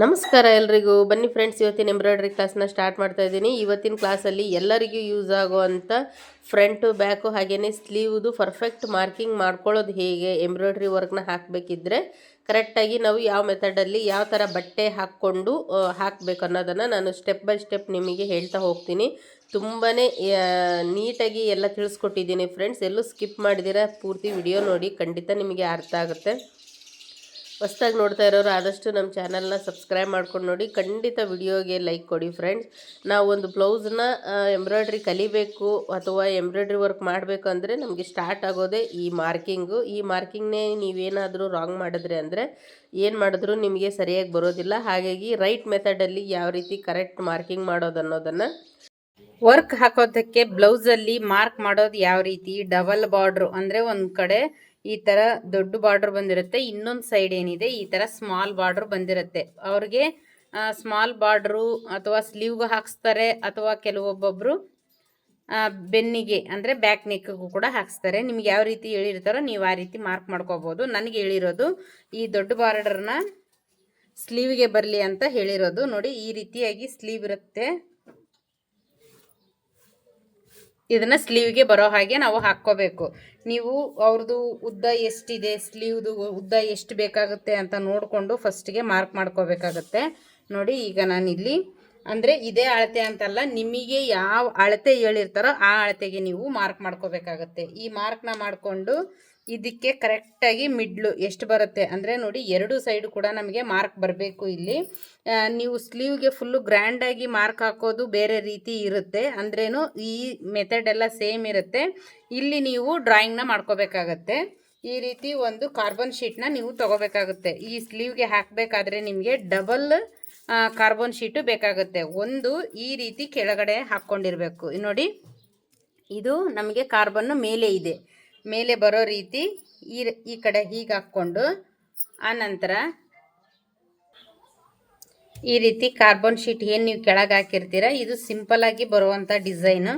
ನಮಸ್ಕಾರ ಎಲ್ರಿಗೂ. ಬನ್ನಿ ಫ್ರೆಂಡ್ಸ್ ಇವತ್ತಿನ ಎಂಬ್ರಾಯ್ಡ್ರಿ ಕ್ಲಾಸ್ನ ಸ್ಟಾರ್ಟ್ ಮಾಡ್ತಾ ಇದ್ದೀನಿ. ಇವತ್ತಿನ ಕ್ಲಾಸಲ್ಲಿ ಎಲ್ಲರಿಗೂ ಯೂಸ್ ಆಗುವಂಥ ಫ್ರಂಟು ಬ್ಯಾಕು ಹಾಗೆಯೇ ಸ್ಲೀವ್ದು ಪರ್ಫೆಕ್ಟ್ ಮಾರ್ಕಿಂಗ್ ಮಾಡ್ಕೊಳ್ಳೋದು ಹೇಗೆ ಎಂಬ್ರಾಯ್ಡ್ರಿ ವರ್ಕ್ನ ಹಾಕಬೇಕಿದ್ರೆ ಕರೆಕ್ಟಾಗಿ ನಾವು ಯಾವ ಮೆಥಡಲ್ಲಿ ಯಾವ ಥರ ಬಟ್ಟೆ ಹಾಕ್ಕೊಂಡು ಹಾಕಬೇಕು ಅನ್ನೋದನ್ನು ನಾನು ಸ್ಟೆಪ್ ಬೈ ಸ್ಟೆಪ್ ನಿಮಗೆ ಹೇಳ್ತಾ ಹೋಗ್ತೀನಿ. ತುಂಬಾ ನೀಟಾಗಿ ಎಲ್ಲ ತಿಳಿಸ್ಕೊಟ್ಟಿದ್ದೀನಿ ಫ್ರೆಂಡ್ಸ್ ಎಲ್ಲೂ ಸ್ಕಿಪ್ ಮಾಡಿದಿರ ಪೂರ್ತಿ ವಿಡಿಯೋ ನೋಡಿ, ಖಂಡಿತ ನಿಮಗೆ ಅರ್ಥ ಆಗುತ್ತೆ. ಹೊಸ್ದಾಗಿ ನೋಡ್ತಾ ಇರೋರು ಆದಷ್ಟು ನಮ್ಮ ಚಾನಲ್ನ ಸಬ್ಸ್ಕ್ರೈಬ್ ಮಾಡ್ಕೊಂಡು ನೋಡಿ. ಖಂಡಿತ ವಿಡಿಯೋಗೆ ಲೈಕ್ ಕೊಡಿ ಫ್ರೆಂಡ್ಸ್. ನಾವು ಒಂದು ಬ್ಲೌಸ್ನ ಎಂಬ್ರಾಯ್ಡ್ರಿ ಕಲಿಬೇಕು ಅಥವಾ ಎಂಬ್ರಾಯ್ಡ್ರಿ ವರ್ಕ್ ಮಾಡಬೇಕು ಅಂದರೆ ನಮಗೆ ಸ್ಟಾರ್ಟ್ ಆಗೋದೇ ಈ ಮಾರ್ಕಿಂಗು. ಈ ಮಾರ್ಕಿಂಗ್ನೇ ನೀವೇನಾದರೂ ರಾಂಗ್ ಮಾಡಿದ್ರೆ ಅಂದರೆ ಏನು ಮಾಡಿದ್ರೂ ನಿಮಗೆ ಸರಿಯಾಗಿ ಬರೋದಿಲ್ಲ. ಹಾಗಾಗಿ ರೈಟ್ ಮೆಥಡಲ್ಲಿ ಯಾವ ರೀತಿ ಕರೆಕ್ಟ್ ಮಾರ್ಕಿಂಗ್ ಮಾಡೋದು ಅನ್ನೋದನ್ನು ವರ್ಕ್ ಹಾಕೋದಕ್ಕೆ ಬ್ಲೌಸಲ್ಲಿ ಮಾರ್ಕ್ ಮಾಡೋದು ಯಾವ ರೀತಿ? ಡಬಲ್ ಬಾರ್ಡ್ರು ಅಂದರೆ ಒಂದು ಕಡೆ ಈ ಥರ ದೊಡ್ಡ ಬಾರ್ಡರ್ ಬಂದಿರುತ್ತೆ. ಇನ್ನೊಂದು ಸೈಡ್ ಏನಿದೆ, ಈ ಥರ ಸ್ಮಾಲ್ ಬಾರ್ಡರ್ ಬಂದಿರುತ್ತೆ. ಅವ್ರಿಗೆ ಸ್ಮಾಲ್ ಬಾರ್ಡ್ರು ಅಥವಾ ಸ್ಲೀವ್ಗೆ ಹಾಕ್ಸ್ತಾರೆ ಅಥವಾ ಕೆಲವೊಬ್ಬೊಬ್ಬರು ಬೆನ್ನಿಗೆ, ಅಂದರೆ ಬ್ಯಾಕ್ ನೆಕ್ಗೂ ಕೂಡ ಹಾಕ್ಸ್ತಾರೆ. ನಿಮ್ಗೆ ಯಾವ ರೀತಿ ಹೇಳಿರ್ತಾರೋ ನೀವು ಆ ರೀತಿ ಮಾರ್ಕ್ ಮಾಡ್ಕೋಬೋದು. ನನಗೆ ಹೇಳಿರೋದು, ಈ ದೊಡ್ಡ ಬಾರ್ಡರ್ನ ಸ್ಲೀವ್ಗೆ ಬರಲಿ ಅಂತ ಹೇಳಿರೋದು. ನೋಡಿ, ಈ ರೀತಿಯಾಗಿ ಸ್ಲೀವ್ ಇರುತ್ತೆ. ಇದನ್ನು ಸ್ಲೀವ್ಗೆ ಬರೋ ಹಾಗೆ ನಾವು ಹಾಕ್ಕೋಬೇಕು. ನೀವು ಅವ್ರದ್ದು ಉದ್ದ ಎಷ್ಟಿದೆ ಸ್ಲೀವ್ದು ಉದ್ದ ಎಷ್ಟು ಬೇಕಾಗುತ್ತೆ ಅಂತ ನೋಡಿಕೊಂಡು ಫಸ್ಟಿಗೆ ಮಾರ್ಕ್ ಮಾಡ್ಕೋಬೇಕಾಗತ್ತೆ. ನೋಡಿ, ಈಗ ನಾನಿಲ್ಲಿ, ಅಂದರೆ ಇದೇ ಅಳತೆ ಅಂತಲ್ಲ, ನಿಮಗೆ ಯಾವ ಅಳತೆ ಹೇಳಿರ್ತಾರೋ ಆ ಅಳತೆಗೆ ನೀವು ಮಾರ್ಕ್ ಮಾಡ್ಕೋಬೇಕಾಗತ್ತೆ. ಈ ಮಾರ್ಕ್ನ ಮಾಡಿಕೊಂಡು ಇದಕ್ಕೆ ಕರೆಕ್ಟಾಗಿ ಮಿಡ್ಲು ಎಷ್ಟು ಬರುತ್ತೆ ಅಂದರೆ ನೋಡಿ ಎರಡು ಸೈಡು ಕೂಡ ನಮಗೆ ಮಾರ್ಕ್ ಬರಬೇಕು ಇಲ್ಲಿ. ನೀವು ಸ್ಲೀವ್ಗೆ ಫುಲ್ಲು ಗ್ರ್ಯಾಂಡಾಗಿ ಮಾರ್ಕ್ ಹಾಕೋದು ಬೇರೆ ರೀತಿ ಇರುತ್ತೆ. ಅಂದ್ರೇನು ಈ ಮೆಥಡ್ ಎಲ್ಲ ಸೇಮ್ ಇರುತ್ತೆ. ಇಲ್ಲಿ ನೀವು ಡ್ರಾಯಿಂಗ್ನ ಮಾಡ್ಕೋಬೇಕಾಗತ್ತೆ. ಈ ರೀತಿ ಒಂದು ಕಾರ್ಬನ್ ಶೀಟ್ನ ನೀವು ತಗೋಬೇಕಾಗುತ್ತೆ. ಈ ಸ್ಲೀವ್ಗೆ ಹಾಕಬೇಕಾದ್ರೆ ನಿಮಗೆ ಡಬಲ್ ಕಾರ್ಬನ್ ಶೀಟು ಬೇಕಾಗುತ್ತೆ. ಒಂದು ಈ ರೀತಿ ಕೆಳಗಡೆ ಹಾಕ್ಕೊಂಡಿರಬೇಕು. ನೋಡಿ, ಇದು ನಮಗೆ ಕಾರ್ಬನ್ನು ಮೇಲೆ ಇದೆ. ಮೇಲೆ ಬರೋ ರೀತಿ ಈ ಈ ಕಡೆ ಹೀಗೆ ಹಾಕ್ಕೊಂಡು ಆನಂತರ ಈ ರೀತಿ ಕಾರ್ಬನ್ ಶೀಟ್ ಏನು ನೀವು ಕೆಳಗೆ ಹಾಕಿರ್ತೀರ, ಇದು ಸಿಂಪಲ್ಲಾಗಿ ಬರುವಂಥ ಡಿಸೈನು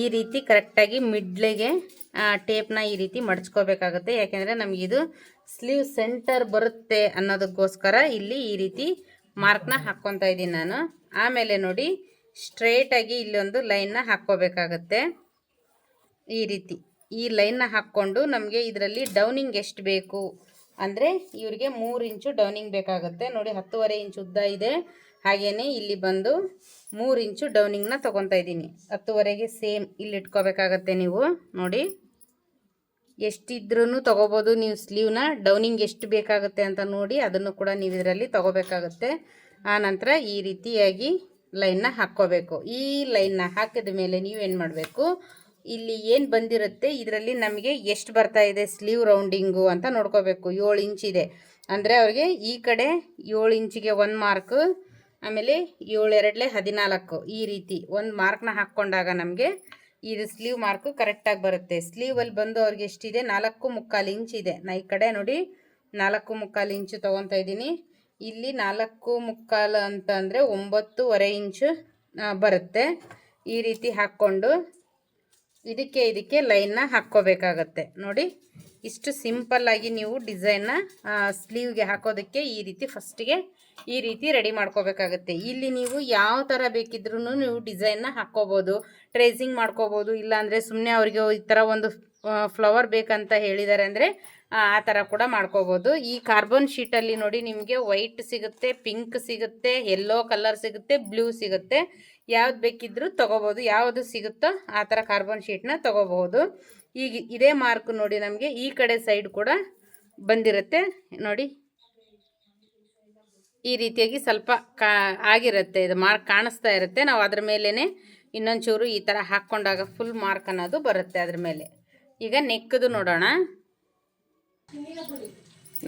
ಈ ರೀತಿ ಕರೆಕ್ಟಾಗಿ ಮಿಡ್ಲಿಗೆ ಟೇಪ್ನ ಈ ರೀತಿ ಮಡಚ್ಕೋಬೇಕಾಗುತ್ತೆ. ಯಾಕೆಂದರೆ ನಮಗಿದು ಸ್ಲೀವ್ ಸೆಂಟರ್ ಬರುತ್ತೆ ಅನ್ನೋದಕ್ಕೋಸ್ಕರ ಇಲ್ಲಿ ಈ ರೀತಿ ಮಾರ್ಕ್ನ ಹಾಕ್ಕೊತಾ ಇದ್ದೀನಿ ನಾನು. ಆಮೇಲೆ ನೋಡಿ ಸ್ಟ್ರೇಟಾಗಿ ಇಲ್ಲೊಂದು ಲೈನ್ನ ಹಾಕ್ಕೋಬೇಕಾಗತ್ತೆ. ಈ ರೀತಿ. ಈ ಲೈನ್ನ ಹಾಕ್ಕೊಂಡು ನಮಗೆ ಇದರಲ್ಲಿ ಡೌನಿಂಗ್ ಎಷ್ಟು ಬೇಕು? ಅಂದರೆ ಇವರಿಗೆ ಮೂರು ಇಂಚು ಡೌನಿಂಗ್ ಬೇಕಾಗುತ್ತೆ. ನೋಡಿ, ಹತ್ತುವರೆ ಇಂಚು ಉದ್ದ ಇದೆ. ಹಾಗೆಯೇ ಇಲ್ಲಿ ಬಂದು ಮೂರು ಇಂಚು ಡೌನಿಂಗ್ನ ತೊಗೊತಾ ಇದ್ದೀನಿ. ಹತ್ತುವರೆಗೆ ಸೇಮ್ ಇಲ್ಲಿ ಇಟ್ಕೋಬೇಕಾಗತ್ತೆ ನೀವು. ನೋಡಿ ಎಷ್ಟಿದ್ರೂ ತೊಗೋಬೋದು ನೀವು ಸ್ಲೀವ್ನ. ಡೌನಿಂಗ್ ಎಷ್ಟು ಬೇಕಾಗುತ್ತೆ ಅಂತ ನೋಡಿ, ಅದನ್ನು ಕೂಡ ನೀವು ಇದರಲ್ಲಿ ತೊಗೋಬೇಕಾಗುತ್ತೆ. ಆನಂತರ ಈ ರೀತಿಯಾಗಿ ಲೈನ್ನ ಹಾಕ್ಕೋಬೇಕು. ಈ ಲೈನ್ನ ಹಾಕಿದ ಮೇಲೆ ನೀವೇನು ಮಾಡಬೇಕು ಇಲ್ಲಿ ಏನು ಬಂದಿರುತ್ತೆ? ಇದರಲ್ಲಿ ನಮಗೆ ಎಷ್ಟು ಬರ್ತಾ ಇದೆ ಸ್ಲೀವ್ ರೌಂಡಿಂಗು ಅಂತ ನೋಡ್ಕೋಬೇಕು. ಏಳು ಇಂಚ್ ಇದೆ. ಅಂದರೆ ಅವ್ರಿಗೆ ಈ ಕಡೆ ಏಳು ಇಂಚಿಗೆ ಒಂದು ಮಾರ್ಕು, ಆಮೇಲೆ ಏಳು ಎರಡಲೆ ಹದಿನಾಲ್ಕು ಈ ರೀತಿ ಒಂದು ಮಾರ್ಕ್ನ ಹಾಕ್ಕೊಂಡಾಗ ನಮಗೆ ಇದು ಸ್ಲೀವ್ ಮಾರ್ಕ್ ಕರೆಕ್ಟಾಗಿ ಬರುತ್ತೆ. ಸ್ಲೀವಲ್ಲಿ ಬಂದು ಅವ್ರಿಗೆ ಎಷ್ಟಿದೆ? ನಾಲ್ಕು ಮುಕ್ಕಾಲು ಇಂಚ್ ಇದೆ. ನಾ ಈ ಕಡೆ ನೋಡಿ, ನಾಲ್ಕು ಮುಕ್ಕಾಲು ಇಂಚು ತೊಗೊತಾ ಇದ್ದೀನಿ. ಇಲ್ಲಿ ನಾಲ್ಕು ಮುಕ್ಕಾಲು ಅಂತ ಅಂದರೆ ಒಂಬತ್ತುವರೆ ಇಂಚು ಬರುತ್ತೆ. ಈ ರೀತಿ ಹಾಕ್ಕೊಂಡು ಇದಕ್ಕೆ ಇದಕ್ಕೆ ಲೈನ್ನ ಹಾಕ್ಕೋಬೇಕಾಗತ್ತೆ. ನೋಡಿ, ಇಷ್ಟು ಸಿಂಪಲ್ಲಾಗಿ ನೀವು ಡಿಸೈನ್ನ ಸ್ಲೀವ್ಗೆ ಹಾಕೋದಕ್ಕೆ ಈ ರೀತಿ ಫಸ್ಟಿಗೆ ಈ ರೀತಿ ರೆಡಿ ಮಾಡ್ಕೋಬೇಕಾಗತ್ತೆ. ಇಲ್ಲಿ ನೀವು ಯಾವ ಥರ ಬೇಕಿದ್ರೂ ನೀವು ಡಿಸೈನ್ನ ಹಾಕ್ಕೋಬೋದು ಟ್ರೇಸಿಂಗ್ ಮಾಡ್ಕೋಬೋದು, ಇಲ್ಲಾಂದರೆ ಸುಮ್ಮನೆ ಅವರಿಗೆ ಈ ಥರ ಒಂದು ಫ್ಲವರ್ ಬೇಕಂತ ಹೇಳಿದ್ದಾರೆ ಅಂದರೆ, ಆ ಥರ ಕೂಡ ಮಾಡ್ಕೋಬೋದು. ಈ ಕಾರ್ಬನ್ ಶೀಟಲ್ಲಿ ನೋಡಿ ನಿಮಗೆ ವೈಟ್ ಸಿಗುತ್ತೆ ಪಿಂಕ್ ಸಿಗುತ್ತೆ ಯೆಲ್ಲೋ ಕಲರ್ ಸಿಗುತ್ತೆ ಬ್ಲೂ ಸಿಗುತ್ತೆ. ಯಾವ್ದು ಬೇಕಿದ್ರೂ ತೊಗೋಬೋದು. ಯಾವುದು ಸಿಗುತ್ತೋ ಆ ಥರ ಕಾರ್ಬನ್ ಶೀಟ್ನ ತೊಗೋಬಹುದು. ಈಗ ಇದೇ ಮಾರ್ಕ್ ನೋಡಿ ನಮಗೆ ಈ ಕಡೆ ಸೈಡ್ ಕೂಡ ಬಂದಿರುತ್ತೆ. ನೋಡಿ, ಈ ರೀತಿಯಾಗಿ ಸ್ವಲ್ಪ ಕಾ, ಆಗಿರುತ್ತೆ. ಇದು ಮಾರ್ಕ್ ಕಾಣಿಸ್ತಾ ಇರುತ್ತೆ. ನಾವು ಅದ್ರ ಮೇಲೇ ಇನ್ನೊಂದು ಚೂರು ಈ ಥರ ಹಾಕ್ಕೊಂಡಾಗ ಫುಲ್ ಮಾರ್ಕ್ ಅನ್ನೋದು ಬರುತ್ತೆ ಅದ್ರ ಮೇಲೆ. ಈಗ ನೆಕ್ಕದು ನೋಡೋಣ.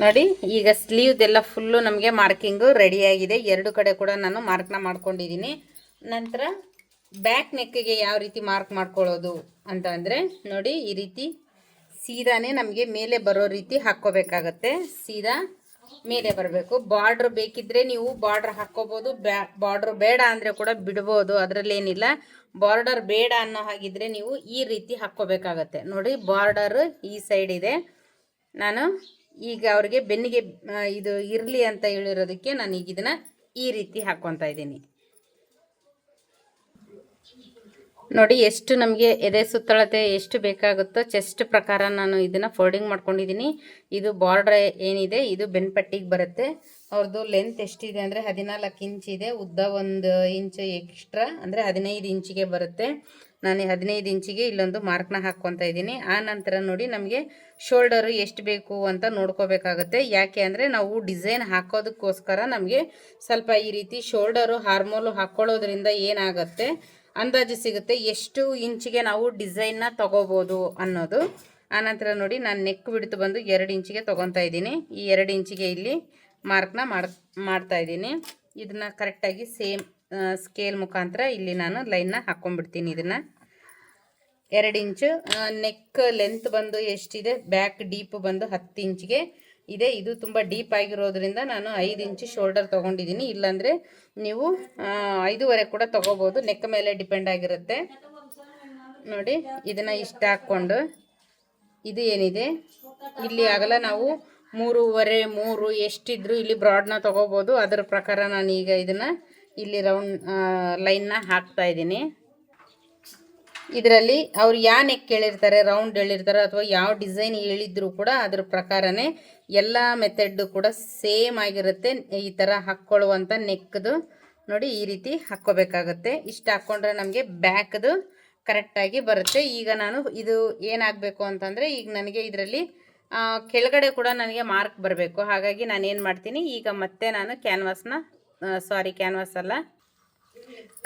ನೋಡಿ, ಈಗ ಸ್ಲೀವ್ದೆಲ್ಲ ಫುಲ್ಲು ನಮಗೆ ಮಾರ್ಕಿಂಗು ರೆಡಿಯಾಗಿದೆ ಎರಡು ಕಡೆ ಕೂಡ ನಾನು ಮಾರ್ಕ್ನ ಮಾಡ್ಕೊಂಡಿದ್ದೀನಿ ನಂತರ ಬ್ಯಾಕ್ ನೆಕ್ಕಿಗೆ ಯಾವ ರೀತಿ ಮಾರ್ಕ್ ಮಾಡ್ಕೊಳ್ಳೋದು ಅಂತ ಅಂದರೆ ನೋಡಿ ಈ ರೀತಿ ಸೀದಾನೇ ನಮಗೆ ಮೇಲೆ ಬರೋ ರೀತಿ ಹಾಕ್ಕೋಬೇಕಾಗತ್ತೆ. ಸೀದಾ ಮೇಲೆ ಬರಬೇಕು. ಬಾರ್ಡ್ರ್ ಬೇಕಿದ್ರೆ ನೀವು ಬಾರ್ಡ್ರ್ ಹಾಕ್ಕೋಬೋದು. ಬ್ಯಾ ಬಾರ್ಡ್ರ್ ಬೇಡ ಅಂದರೆ ಕೂಡ ಬಿಡ್ಬೋದು. ಅದರಲ್ಲೇನಿಲ್ಲ. ಬಾರ್ಡರ್ ಬೇಡ ಅನ್ನೋ ಹಾಗಿದ್ರೆ ನೀವು ಈ ರೀತಿ ಹಾಕ್ಕೋಬೇಕಾಗತ್ತೆ. ನೋಡಿ ಬಾರ್ಡರ್ ಈ ಸೈಡ್ ಇದೆ. ನಾನು ಈಗ ಅವ್ರಿಗೆ ಬೆನ್ನಿಗೆ ಇದು ಇರಲಿ ಅಂತ ಹೇಳಿರೋದಕ್ಕೆ ನಾನು ಈಗ ಇದನ್ನು ಈ ರೀತಿ ಹಾಕ್ಕೊತಾ ಇದ್ದೀನಿ. ನೋಡಿ, ಎಷ್ಟು ನಮಗೆ ಎದೆ ಸುತ್ತಳತೆ ಎಷ್ಟು ಬೇಕಾಗುತ್ತೋ ಚೆಸ್ಟ್ ಪ್ರಕಾರ ನಾನು ಇದನ್ನು ಫೋಲ್ಡಿಂಗ್ ಮಾಡ್ಕೊಂಡಿದ್ದೀನಿ ಇದು ಬಾರ್ಡ್ರ್ ಏನಿದೆ, ಇದು ಬೆನ್ಪಟ್ಟಿಗೆ ಬರುತ್ತೆ. ಅವ್ರದ್ದು ಲೆಂತ್ ಎಷ್ಟಿದೆ ಅಂದರೆ ಹದಿನಾಲ್ಕು ಇಂಚ್ ಇದೆ. ಉದ್ದ ಒಂದು ಇಂಚ್ ಎಕ್ಸ್ಟ್ರಾ ಅಂದರೆ ಹದಿನೈದು ಇಂಚಿಗೆ ಬರುತ್ತೆ. ನಾನು ಹದಿನೈದು ಇಂಚಿಗೆ ಇಲ್ಲೊಂದು ಮಾರ್ಕ್ನ ಹಾಕ್ಕೊತಾ ಇದ್ದೀನಿ ಆ ನಂತರ ನೋಡಿ, ನಮಗೆ ಶೋಲ್ಡರು ಎಷ್ಟು ಬೇಕು ಅಂತ ನೋಡ್ಕೋಬೇಕಾಗುತ್ತೆ. ಯಾಕೆ ಅಂದರೆ ನಾವು ಡಿಸೈನ್ ಹಾಕೋದಕ್ಕೋಸ್ಕರ ನಮಗೆ ಸ್ವಲ್ಪ ಈ ರೀತಿ ಶೋಲ್ಡರು ಹಾರ್ಮೋಲು ಹಾಕ್ಕೊಳ್ಳೋದ್ರಿಂದ ಏನಾಗುತ್ತೆ? ಅಂದಾಜು ಸಿಗುತ್ತೆ ಎಷ್ಟು ಇಂಚಿಗೆ ನಾವು ಡಿಸೈನ್ನ ತೊಗೋಬೋದು ಅನ್ನೋದು. ಆನಂತರ ನೋಡಿ, ನಾನು ನೆಕ್ ಬಿಡ್ತು ಬಂದು ಎರಡು ಇಂಚಿಗೆ ತೊಗೊತಾ ಇದ್ದೀನಿ. ಈ ಎರಡು ಇಂಚಿಗೆ ಇಲ್ಲಿ ಮಾರ್ಕ್ನ ಮಾಡ್, ಮಾಡ್ತಾ ಇದ್ದೀನಿ. ಇದನ್ನು ಕರೆಕ್ಟಾಗಿ ಸೇಮ್ ಸ್ಕೇಲ್ ಮುಖಾಂತರ ಇಲ್ಲಿ ನಾನು ಲೈನ್ನ ಹಾಕ್ಕೊಂಡ್ಬಿಡ್ತೀನಿ ಇದನ್ನು. ಎರಡು ಇಂಚು ನೆಕ್ ಲೆಂತ್ ಬಂದು ಎಷ್ಟಿದೆ? ಬ್ಯಾಕ್ ಡೀಪ್ ಬಂದು ಹತ್ತು ಇಂಚಿಗೆ. ಇದೆ. ಇದು ತುಂಬ ಡೀಪ್ ಆಗಿರೋದ್ರಿಂದ ನಾನು ಐದು ಇಂಚು ಶೋಲ್ಡರ್ ತೊಗೊಂಡಿದ್ದೀನಿ. ಇಲ್ಲಾಂದರೆ ನೀವು ಐದೂವರೆ ಕೂಡ ತೊಗೋಬೋದು. ನೆಕ್ ಮೇಲೆ ಡಿಪೆಂಡ್ ಆಗಿರುತ್ತೆ. ನೋಡಿ, ಇದನ್ನು ಇಷ್ಟ ಹಾಕ್ಕೊಂಡು ಇದು ಏನಿದೆ? ಇಲ್ಲಿ ಆಗಲ್ಲ, ನಾವು ಮೂರುವರೆ, ಮೂರು ಎಷ್ಟಿದ್ರು ಇಲ್ಲಿ ಬ್ರಾಡ್ನ ತೊಗೋಬೋದು. ಅದರ ಪ್ರಕಾರ ನಾನು ಈಗ ಇದನ್ನು ಇಲ್ಲಿ ರೌಂಡ್ ಲೈನ್ನ ಹಾಕ್ತಾ ಇದ್ದೀನಿ. ಇದರಲ್ಲಿ ಅವ್ರು ಯಾ ನೆಕ್ ಹೇಳಿರ್ತಾರೆ, ರೌಂಡ್ ಹೇಳಿರ್ತಾರೆ, ಅಥವಾ ಯಾವ ಡಿಸೈನ್ ಹೇಳಿದ್ರು ಕೂಡ ಅದ್ರ ಪ್ರಕಾರನೇ ಎಲ್ಲ ಮೆಥಡ್ ಕೂಡ ಸೇಮ್ ಆಗಿರುತ್ತೆ. ಈ ಥರ ಹಾಕ್ಕೊಳ್ಳುವಂಥ ನೆಕ್ದು ನೋಡಿ ಈ ರೀತಿ ಹಾಕ್ಕೋಬೇಕಾಗತ್ತೆ. ಇಷ್ಟು ಹಾಕ್ಕೊಂಡ್ರೆ ನಮಗೆ ಬ್ಯಾಕ್ದು ಕರೆಕ್ಟಾಗಿ ಬರುತ್ತೆ. ಈಗ ನಾನು ಇದು ಏನಾಗಬೇಕು ಅಂತಂದರೆ ಈಗ ನನಗೆ ಇದರಲ್ಲಿ ಕೆಳಗಡೆ ಕೂಡ ನನಗೆ ಮಾರ್ಕ್ ಬರಬೇಕು. ಹಾಗಾಗಿ ನಾನು ಏನು ಮಾಡ್ತೀನಿ, ಈಗ ಮತ್ತೆ ನಾನು ಕ್ಯಾನ್ವಾಸ್ನ ಸಾರಿ ಕ್ಯಾನ್ವಾಸ್ ಅಲ್ಲ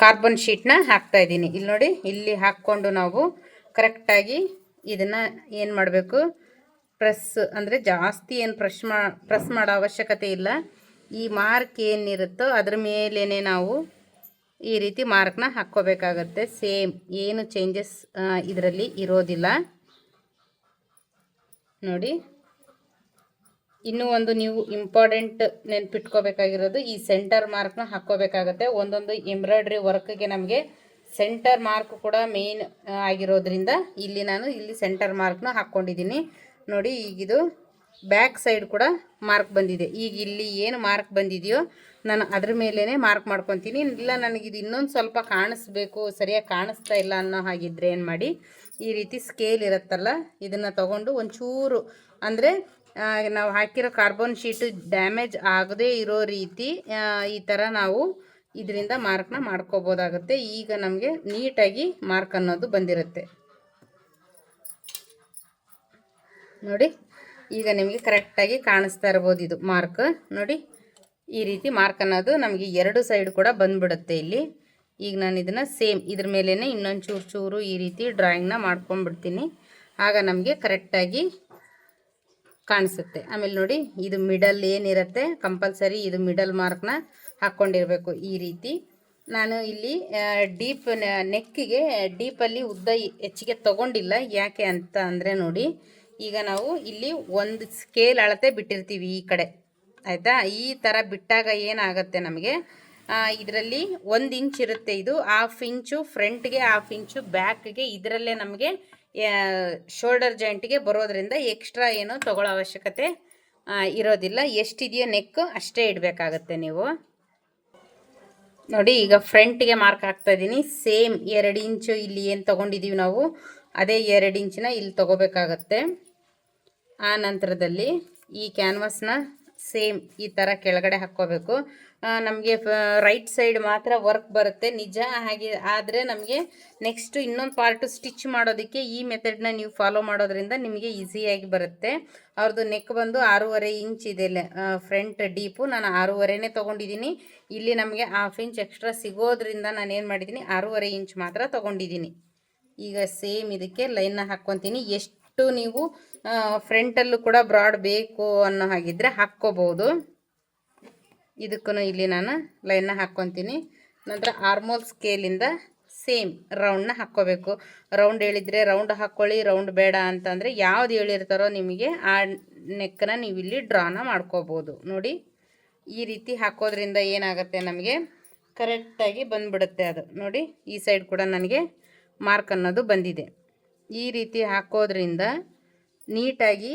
ಕಾರ್ಬನ್ ಶೀಟ್ನ ಹಾಕ್ತಾ ಇದ್ದೀನಿ. ಇಲ್ಲಿ ನೋಡಿ, ಇಲ್ಲಿ ಹಾಕ್ಕೊಂಡು ನಾವು ಕರೆಕ್ಟಾಗಿ ಇದನ್ನು ಏನು ಮಾಡಬೇಕು ಪ್ರೆಸ್ ಅಂದರೆ ಜಾಸ್ತಿ ಏನು ಪ್ರೆಸ್ ಮಾ ಪ್ರೆಸ್ ಮಾಡೋ ಅವಶ್ಯಕತೆ ಇಲ್ಲ. ಈ ಮಾರ್ಕ್ ಏನಿರುತ್ತೋ ಅದ್ರ ಮೇಲೇ ನಾವು ಈ ರೀತಿ ಮಾರ್ಕ್ನ ಹಾಕ್ಕೋಬೇಕಾಗತ್ತೆ. ಸೇಮ್ ಏನು ಚೇಂಜಸ್ ಇದರಲ್ಲಿ ಇರೋದಿಲ್ಲ. ನೋಡಿ. ಇನ್ನೂ ಒಂದು ನೀವು ಇಂಪಾರ್ಟೆಂಟ್ ನೆನ್ಪಿಟ್ಕೋಬೇಕಾಗಿರೋದು ಈ ಸೆಂಟರ್ ಮಾರ್ಕ್ನ ಹಾಕ್ಕೋಬೇಕಾಗತ್ತೆ. ಒಂದೊಂದು ಎಂಬ್ರಾಯ್ಡ್ರಿ ವರ್ಕ್ಗೆ ನಮಗೆ ಸೆಂಟರ್ ಮಾರ್ಕ್ ಕೂಡ ಮೇನ್ ಆಗಿರೋದ್ರಿಂದ ಇಲ್ಲಿ ನಾನು ಇಲ್ಲಿ ಸೆಂಟರ್ ಮಾರ್ಕ್ನ ಹಾಕ್ಕೊಂಡಿದ್ದೀನಿ. ನೋಡಿ ಈಗಿದು ಬ್ಯಾಕ್ ಸೈಡ್ ಕೂಡ ಮಾರ್ಕ್ ಬಂದಿದೆ. ಈಗ ಇಲ್ಲಿ ಏನು ಮಾರ್ಕ್ ಬಂದಿದೆಯೋ ನಾನು ಅದ್ರ ಮೇಲೇ ಮಾರ್ಕ್ ಮಾಡ್ಕೊತೀನಿ. ಇಲ್ಲ ನನಗಿದು ಇನ್ನೊಂದು ಸ್ವಲ್ಪ ಕಾಣಿಸ್ಬೇಕು, ಸರಿಯಾಗಿ ಕಾಣಿಸ್ತಾ ಇಲ್ಲ ಅನ್ನೋ ಹಾಗಿದ್ರೆ ಏನು ಮಾಡಿ, ಈ ರೀತಿ ಸ್ಕೇಲ್ ಇರುತ್ತಲ್ಲ, ಇದನ್ನು ತಗೊಂಡು ಒಂಚೂರು ಅಂದರೆ ನಾವು ಹಾಕಿರೋ ಕಾರ್ಬನ್ ಶೀಟು ಡ್ಯಾಮೇಜ್ ಆಗದೇ ಇರೋ ರೀತಿ ಈ ಥರ ನಾವು ಇದರಿಂದ ಮಾರ್ಕ್ನ ಮಾಡ್ಕೋಬೋದಾಗುತ್ತೆ. ಈಗ ನಮಗೆ ನೀಟಾಗಿ ಮಾರ್ಕ್ ಅನ್ನೋದು ಬಂದಿರುತ್ತೆ. ನೋಡಿ, ಈಗ ನಿಮಗೆ ಕರೆಕ್ಟಾಗಿ ಕಾಣಿಸ್ತಾ ಇರ್ಬೋದು ಇದು ಮಾರ್ಕ್ ನೋಡಿ, ಈ ರೀತಿ ಮಾರ್ಕ್ ಅನ್ನೋದು ನಮಗೆ ಎರಡು ಸೈಡ್ ಕೂಡ ಬಂದ್ಬಿಡುತ್ತೆ ಇಲ್ಲಿ. ಈಗ ನಾನು ಇದನ್ನು ಸೇಮ್ ಇದ್ರ ಮೇಲೇ ಇನ್ನೊಂದು ಚೂರು ಚೂರು ಈ ರೀತಿ ಡ್ರಾಯಿಂಗ್ನ ಮಾಡ್ಕೊಂಡ್ಬಿಡ್ತೀನಿ. ಆಗ ನಮಗೆ ಕರೆಕ್ಟಾಗಿ ಕಾಣಿಸುತ್ತೆ. ಆಮೇಲೆ ನೋಡಿ, ಇದು ಮಿಡಲ್ ಏನಿರುತ್ತೆ ಕಂಪಲ್ಸರಿ ಇದು ಮಿಡಲ್ ಮಾರ್ಕ್ನ ಹಾಕ್ಕೊಂಡಿರಬೇಕು ಈ ರೀತಿ. ನಾನು ಇಲ್ಲಿ ಡೀಪ್ ನೆಕ್ಕಿಗೆ ಡೀಪಲ್ಲಿ ಉದ್ದ ಹೆಚ್ಚಿಗೆ ತಗೊಂಡಿಲ್ಲ. ಯಾಕೆ ಅಂತ ಅಂದರೆ ನೋಡಿ ಈಗ ನಾವು ಇಲ್ಲಿ ಒಂದು ಸ್ಕೇಲ್ ಅಳತೆ ಬಿಟ್ಟಿರ್ತೀವಿ ಈ ಕಡೆ. ಆಯಿತಾ? ಈ ಥರ ಬಿಟ್ಟಾಗ ಏನಾಗುತ್ತೆ ನಮಗೆ? ಇದರಲ್ಲಿ ಒಂದು ಇಂಚ್ ಇರುತ್ತೆ ಇದು. ಹಾಫ್ ಇಂಚು ಫ್ರಂಟ್ಗೆ ಹಾಫ್ ಇಂಚು ಬ್ಯಾಕ್ಗೆ ಇದರಲ್ಲೇ ನಮಗೆ ಶೋಲ್ಡರ್ ಜಾಯಿಂಟಿಗೆ ಬರೋದ್ರಿಂದ ಎಕ್ಸ್ಟ್ರಾ ಏನು ತಗೊಳ್ಳೋ ಅವಶ್ಯಕತೆ ಇರೋದಿಲ್ಲ. ಎಷ್ಟಿದೆಯೋ ನೆಕ್ ಅಷ್ಟೇ ಇಡಬೇಕಾಗತ್ತೆ ನೀವು. ನೋಡಿ, ಈಗ ಫ್ರಂಟ್ಗೆ ಮಾರ್ಕ್ ಹಾಕ್ತಾ ಇದ್ದೀನಿ. ಸೇಮ್ ಎರಡು ಇಂಚು ಇಲ್ಲಿ ಏನು ತೊಗೊಂಡಿದ್ದೀವಿ ನಾವು, ಅದೇ ಎರಡು ಇಂಚಿನ ಇಲ್ಲಿ ತೊಗೋಬೇಕಾಗತ್ತೆ. ಆ ನಂತರದಲ್ಲಿ ಈ ಕ್ಯಾನ್ವಾಸ್ನ ಸೇಮ್ ಈ ಥರ ಕೆಳಗಡೆ ಹಾಕ್ಕೋಬೇಕು. ನಮಗೆ ರೈಟ್ ಸೈಡ್ ಮಾತ್ರ ವರ್ಕ್ ಬರುತ್ತೆ. ನಿಜ ಹಾಗೆ ಆದರೆ ನಮಗೆ ನೆಕ್ಸ್ಟ್ ಇನ್ನೊಂದು ಪಾರ್ಟು ಸ್ಟಿಚ್ ಮಾಡೋದಕ್ಕೆ ಈ ಮೆಥಡ್ನ ನೀವು ಫಾಲೋ ಮಾಡೋದ್ರಿಂದ ನಿಮಗೆ ಈಸಿಯಾಗಿ ಬರುತ್ತೆ. ಅವ್ರದ್ದು ನೆಕ್ ಬಂದು ಆರೂವರೆ ಇಂಚ್ ಇದೆ ಫ್ರಂಟ್ ಡೀಪು ನಾನು ಆರೂವರೆನೇ ತೊಗೊಂಡಿದ್ದೀನಿ ಇಲ್ಲಿ ನಮಗೆ ಹಾಫ್ ಇಂಚ್ ಎಕ್ಸ್ಟ್ರಾ ಸಿಗೋದ್ರಿಂದ ನಾನು ಏನು ಮಾಡಿದ್ದೀನಿ ಆರೂವರೆ ಇಂಚ್ ಮಾತ್ರ ತೊಗೊಂಡಿದ್ದೀನಿ ಈಗ ಸೇಮ್ ಇದಕ್ಕೆ ಲೈನ್ನ ಹಾಕ್ಕೊತೀನಿ. ಎಷ್ಟು ನೀವು ಫ್ರಂಟಲ್ಲೂ ಕೂಡ ಬ್ರಾಡ್ ಬೇಕು ಅನ್ನೋ ಹಾಗಿದ್ರೆ ಹಾಕ್ಕೋಬೋದು. ಇದಕ್ಕೂ ಇಲ್ಲಿ ನಾನು ಲೈನ್ನ ಹಾಕ್ಕೊತೀನಿ. ನಂತರ ಆರ್ಮೋಲ್ ಸ್ಕೇಲಿಂದ ಸೇಮ್ ರೌಂಡ್ನ ಹಾಕ್ಕೋಬೇಕು. ರೌಂಡ್ ಹೇಳಿದರೆ ರೌಂಡ್ ಹಾಕ್ಕೊಳ್ಳಿ ರೌಂಡ್ ಬೇಡ ಅಂತಂದರೆ ಯಾವ್ದು ಹೇಳಿರ್ತಾರೋ ನಿಮಗೆ ಆ ನೆಕ್ಕನ್ನ ನೀವು ಇಲ್ಲಿ ಡ್ರಾನ ಮಾಡ್ಕೋಬೋದು. ನೋಡಿ, ಈ ರೀತಿ ಹಾಕೋದ್ರಿಂದ ಏನಾಗುತ್ತೆ ನಮಗೆ? ಕರೆಕ್ಟಾಗಿ ಬಂದ್ಬಿಡುತ್ತೆ ಅದು. ನೋಡಿ, ಈ ಸೈಡ್ ಕೂಡ ನನಗೆ ಮಾರ್ಕ್ ಅನ್ನೋದು ಬಂದಿದೆ. ಈ ರೀತಿ ಹಾಕೋದ್ರಿಂದ ನೀಟಾಗಿ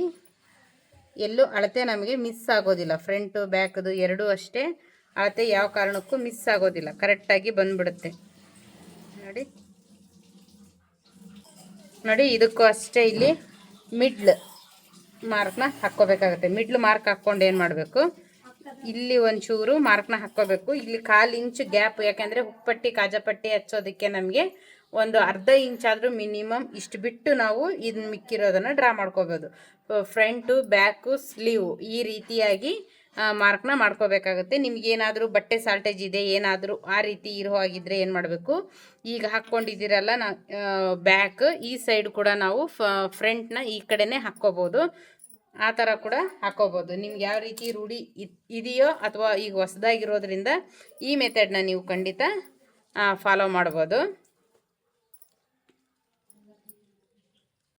ಎಲ್ಲೂ ಅಳತೆ ನಮಗೆ ಮಿಸ್ ಆಗೋದಿಲ್ಲ. ಫ್ರಂಟು, ಬ್ಯಾಕ್ದು ಎರಡೂ ಅಷ್ಟೇ ಅಳತೆ ಯಾವ ಕಾರಣಕ್ಕೂ ಮಿಸ್ ಆಗೋದಿಲ್ಲ. ಕರೆಕ್ಟಾಗಿ ಬಂದ್ಬಿಡುತ್ತೆ. ನೋಡಿ. ನೋಡಿ, ಇದಕ್ಕೂ ಅಷ್ಟೇ ಇಲ್ಲಿ ಮಿಡ್ಲ್ ಮಾರ್ಕ್ನ ಹಾಕ್ಕೋಬೇಕಾಗತ್ತೆ. ಮಿಡ್ಲ್ ಮಾರ್ಕ್ ಹಾಕ್ಕೊಂಡು ಏನು ಮಾಡಬೇಕು? ಇಲ್ಲಿ ಒಂಚೂರು ಮಾರ್ಕ್ನ ಹಾಕ್ಕೋಬೇಕು. ಇಲ್ಲಿ ಕಾಲು ಇಂಚು ಗ್ಯಾಪ್, ಯಾಕೆಂದರೆ ಉಪ್ಪಟ್ಟಿ ಕಾಜಾಪಟ್ಟಿ ಹಚ್ಚೋದಕ್ಕೆ ನಮಗೆ ಒಂದು ಅರ್ಧ ಇಂಚ್ ಆದರೂ ಮಿನಿಮಮ್ ಇಷ್ಟು ಬಿಟ್ಟು ನಾವು ಇದನ್ನ ಮಿಕ್ಕಿರೋದನ್ನು ಡ್ರಾ ಮಾಡ್ಕೋಬೋದು. ಫ್ರಂಟು, ಬ್ಯಾಕು, ಸ್ಲೀವ್ ಈ ರೀತಿಯಾಗಿ ಮಾರ್ಕ್ನ ಮಾಡ್ಕೋಬೇಕಾಗುತ್ತೆ. ನಿಮ್ಗೇನಾದರೂ ಬಟ್ಟೆ ಸಾಲ್ಟೇಜ್ ಇದೆ, ಏನಾದರೂ ಆ ರೀತಿ ಇರೋ ಹಾಗಿದ್ರೆ ಏನು ಮಾಡಬೇಕು? ಈಗ ಹಾಕ್ಕೊಂಡಿದ್ದೀರಲ್ಲ ನಾ ಬ್ಯಾಕ್, ಈ ಸೈಡ್ ಕೂಡ ನಾವು ಫ್ರಂಟ್ನ ಈ ಕಡೆನೇ ಹಾಕ್ಕೋಬೋದು. ಆ ಥರ ಕೂಡ ಹಾಕ್ಕೋಬೋದು. ನಿಮ್ಗೆ ಯಾವ ರೀತಿ ರೂಢಿ ಇದ್- ಇದೆಯೋ ಅಥವಾ ಈಗ ಹೊಸದಾಗಿರೋದ್ರಿಂದ ಈ ಮೆಥಡ್ನ ನೀವು ಖಂಡಿತ ಫಾಲೋ ಮಾಡ್ಬೋದು.